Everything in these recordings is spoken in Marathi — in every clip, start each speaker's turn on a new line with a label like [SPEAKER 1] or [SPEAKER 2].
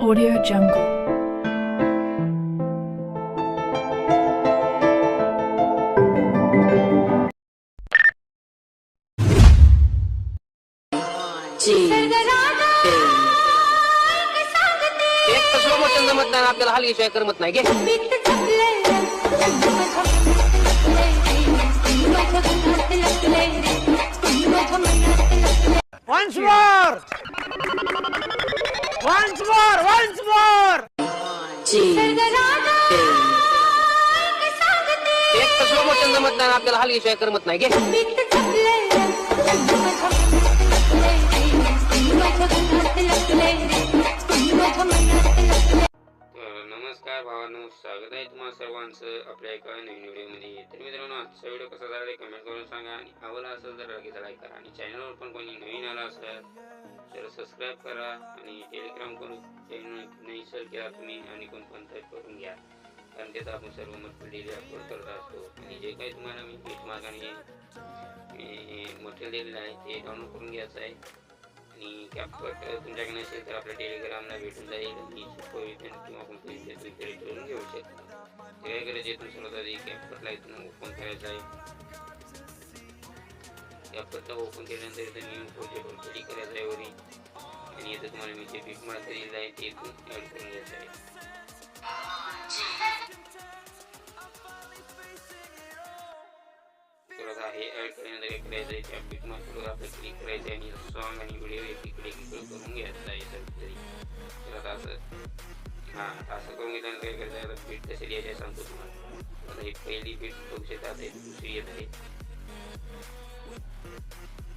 [SPEAKER 1] Audio Jungle.
[SPEAKER 2] एक तर स्लो मोशन जमत नाही आपल्याला हलगीशिवाय करमत नाही घे
[SPEAKER 3] Once more! Once more! Once more!
[SPEAKER 2] एक तर स्लो मोशन जमत नाही आपल्याला हलगीशिवाय करमत नाही
[SPEAKER 4] नमस्कार भावांनो स्वागत आहे तुम्हा सर्वांचं आपल्या एका नवीन तर मित्रांनो आजचा व्हिडिओ कसा झाला कमेंट करून सांगा आणि आवडला असेल तर लगेच लाईक करा आणि चॅनलवर पण कोणी नवीन आला असेल तर सबस्क्राईब करा आणि टेलिग्राम करून चॅनल नाही सर केला तुम्ही आणि कोण करून घ्या. कारण त्याचा आपण सर्व मटेरियल डेली अपलोड करत असतो. आणि जे काही तुम्हाला मी पीठ मार्गाने मटेरियल दिलेलं आहे ते डाउनलोड करून घ्यायचं आहे. आणि कॅपकट तुमच्याकडे नसेल तर आपल्या टेलिग्रामला भेटून जाईल. आणि सुपरविजन किंवा कंपनीचे करून घेऊ शकता. इथून सर्वात आधी कॅपकटला इथून ओपन करायचं आहे. कॅपकटला ओपन केल्यानंतर इथं न्यू प्रोजेक्टवर क्लिक करायचं आहे वरी. आणि इथं तुम्हाला मी जे बिग मार्क दिलेलं आहे ते इथून ॲड करून घ्यायचं आहे. तर हे ॲड केल्यानंतर काय करायचं आहे त्या बिग मार्कवर आपलं क्लिक करायचं आहे आणि सॉन्ग आणि व्हिडिओ एकीकडे एकीकडे करून घ्यायचं आहे. हां आता असं करून घेतल्यानंतर काय करायचं आहे आता बीट कसे द्यायचे सांगतो तुम्हाला आता ही पहिली बीट बघू शकता आता ही दुसरी येत आहे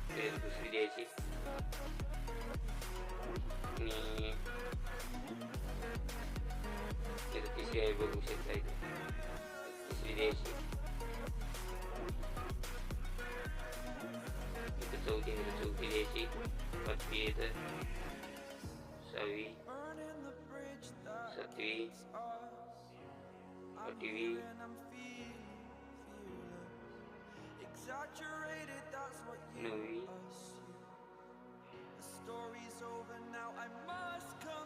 [SPEAKER 4] तर दुसरी द्यायची आणि इथं तिसरी आहे बघू शकता इथे तिसरी द्यायची इथं चौथी आहे, इथं चौथी द्यायची पाचवी इथं सहावी सातवी आठवी नववी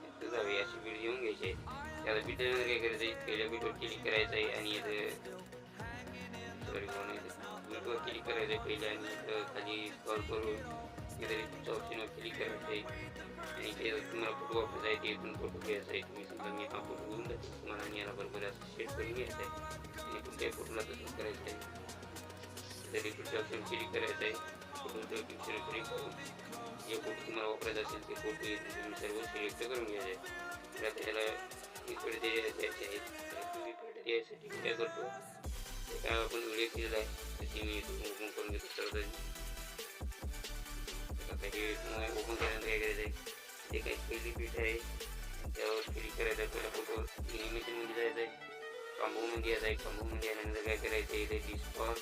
[SPEAKER 4] इथं जाऊया अशी बीट घेऊन घ्यायची आहे त्याला बीटनंतर काय करायचं आहे पहिल्या बीटवर क्लिक करायचं आहे आणि इथं सॉरी कोण बीटवर क्लिक करायचं आहे पहिले आणि इथं खाली स्क्रॉल करून इथं रिपीटच्या ऑप्शनवर क्लिक करायचं आहे आणि ते तुम्हाला फोटो वापरायचा आहे ते इथून फोटो घ्यायचा आहे तुम्ही समजा मी हा फोटो घेऊन जातो तुम्हाला आणि याला बरोबर असं सेट करून घ्यायचं आहे आणि तुमच्या फोटोला तसंच करायचं आहे इथं रिपीटच्या ऑप्शन क्लिक करायचं आहे फोटोचं पिक्चर क्लिक करून जे फोटो तुम्हाला वापरायचा असेल ते फोटो इथून तुम्ही सर्व सिलेक्ट करून घ्यायचे आहे तर आता त्याला इकडे दिलेले द्यायचे आहे तुम्ही इकडे द्यायसाठी काय करतो काय आपण व्हिडिओ केलेला आहे त्याची मी इथून ओपन करून घेतो सर्व काही तुम्हाला ओपन केल्यानंतर काय करायचं आहे जे काही पहिली पीठ आहे त्यावर क्लिक करायचं आहे पहिल्या फोटोवर एनिमेशनमध्ये जायचं आहे कॉम्बोमध्ये यायचं आहे कॉम्बोमध्ये आल्यानंतर काय करायचं आहे इथे डिस्पॉट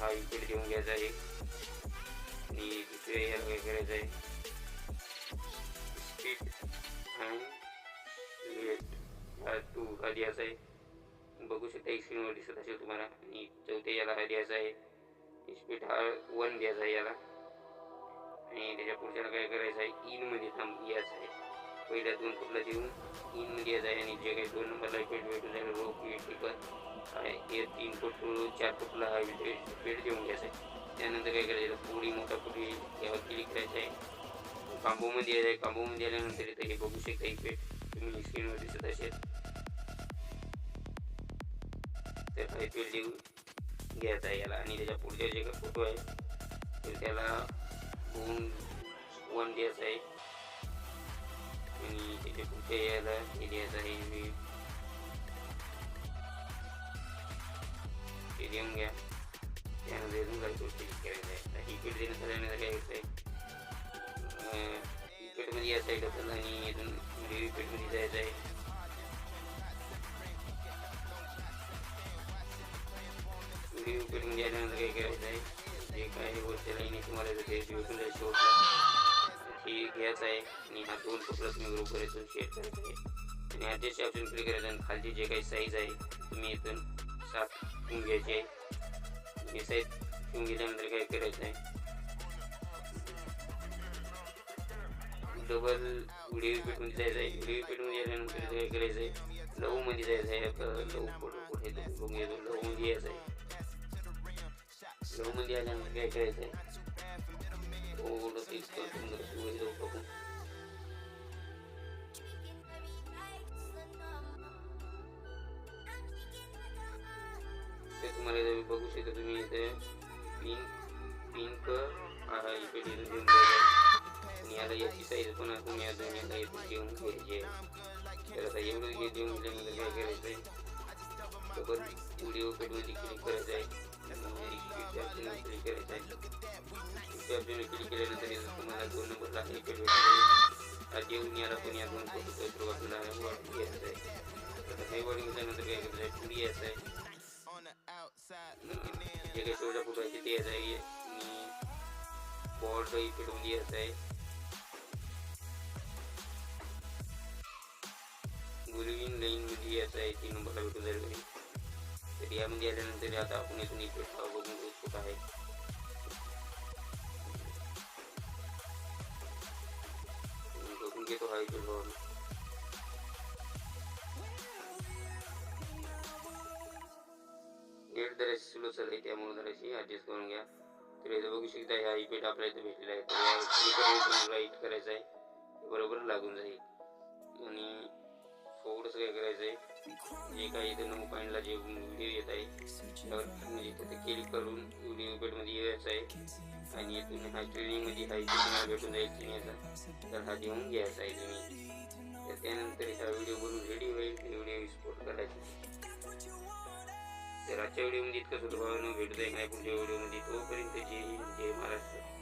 [SPEAKER 4] हा इकडे देऊन घ्यायचा आहे आणि दुसरे याला काय करायचं आहे स्पीड आणि वेट हा टू हा द्यायचा आहे बघू शकता स्क्रीनवर दिसत असेल तुम्हाला. आणि चौथे याला हा द्यायचा आहे. स्पीड हा वन द्यायचा आहे याला. आणि त्याच्या पुढच्याला काय करायचं आहे? इनमध्ये थांब यायचं आहे. पहिल्या दोन फुटला देऊन इनमध्ये यायचं आहे आणि जे काही दोन नंबरला पेट भेटून जाईल रोप टिपर हे तीन फूट चार फुटला हा पेट देऊन घ्यायचा आहे. त्यानंतर काय करायचं पुढी मोठा पुढी यावर क्लिक करायचं आहे. कांबोमध्ये यायचं आहे. कांबोमध्ये आल्यानंतर इथं हे बघू शकता ही तुम्ही स्क्रीनवर दिसत असेल. तर हा पेट देऊन घ्यायचा आहे याला आणि त्याच्या पुढचे जे काही फोटो आहे तर त्याला होऊन वन द्यायचा आहे आणि त्याच्या पुढच्या याला हे द्यायचं आहे हे ते देऊन घ्या त्यानंतर अजून काही गोष्टी करायचं आहे तर इकडे देणं झाल्यानंतर काय होतं आहे इकडमध्ये या साईड होतं आणि इथून इकडमध्ये जायचं आहे व्हिडिओ करून गेल्यानंतर काही करायचं आहे जे काही गोष्टी लाईन तुम्हाला जर काही भेटून जाईल शेवटला ती घ्यायचं आहे. आणि हा दोन कपडा तुम्ही ग्रुप करायचं शेअर करायचं आहे. आणि ॲडजस्ट ऑप्शन क्लिक करायचं आणि खालची जे काही साईज आहे तुम्ही इथून साफ ठेवून घ्यायची. आहे हे साईज ठेवून घेतल्यानंतर काय करायचं आहे डबल व्हिडिओ पेटमध्ये जायचं आहे व्हिडिओ पेटमध्ये गेल्यानंतर काय करायचं आहे लवमध्ये जायचं आहे आपल्याला लव फोटो कुठे तर बघून येतो लवमध्ये यायचं आहे लवमध्ये आल्यानंतर काय करायचं आहे थोडं तेच जाऊ टाकून ते तुम्हाला इथे बघू शकता तुम्ही इथे पिंक पिंक इकडे घेऊन आणि याला याची साईज पण तुम्ही या दोन याला इथून घेऊन घ्यायची आहे तर आता एवढं देऊन गेल्यानंतर काय करायचं आहे डबल व्हिडिओ पेडमध्ये क्लिक करायचं आहे आणि क्लिक करायचं आहे क्लिक केल्यानंतर इथं तुम्हाला दोन येऊन याला पण या दोन आपल्याला वाढून आहे आता वाढून घेतल्यानंतर काय करायचं आहे पुढे यायचं आहे जे काही शेवटचा फोटो आहे ते आहे आणि बॉर्ड आहे लाईन मध्ये यायचं आहे तीन नंबरला भेटून जाईल घरी तर यामध्ये आल्यानंतर आता आपण इथून इफेक्ट बघून आहे बघून घेतो हा इफेक्ट गेट जराशी स्लो चालू आहे त्यामुळे जराशी ॲडजस्ट करून घ्या. तर इथं बघू शकता ह्या इपेट आपल्याला इथं भेटलेला आहे तर या राईट करायचं आहे. बरोबर लागून जाईल. आणि थोडंसं काय करायचं आहे जे काही इथं नऊ पॉईंटला जे व्हिडिओ येत आहे त्यावर म्हणजे तिथे क्लिक करून व्हिडिओ पेडमध्ये यायचं आहे. आणि इथून हा ट्रेनिंगमध्ये हा इथे तुम्हाला भेटून जाईल चिन्याचा तर हा देऊन घ्यायचा आहे तुम्ही. तर त्यानंतर हा व्हिडिओ बनून रेडी होईल. व्हिडिओ एक्सपोर्ट करायचा तर आजच्या व्हिडिओमध्ये इतकं सुद्धा भावानं भेटत आहे नाही पुढच्या व्हिडिओमध्ये तोपर्यंत जय हिंद जय महाराष्ट्र.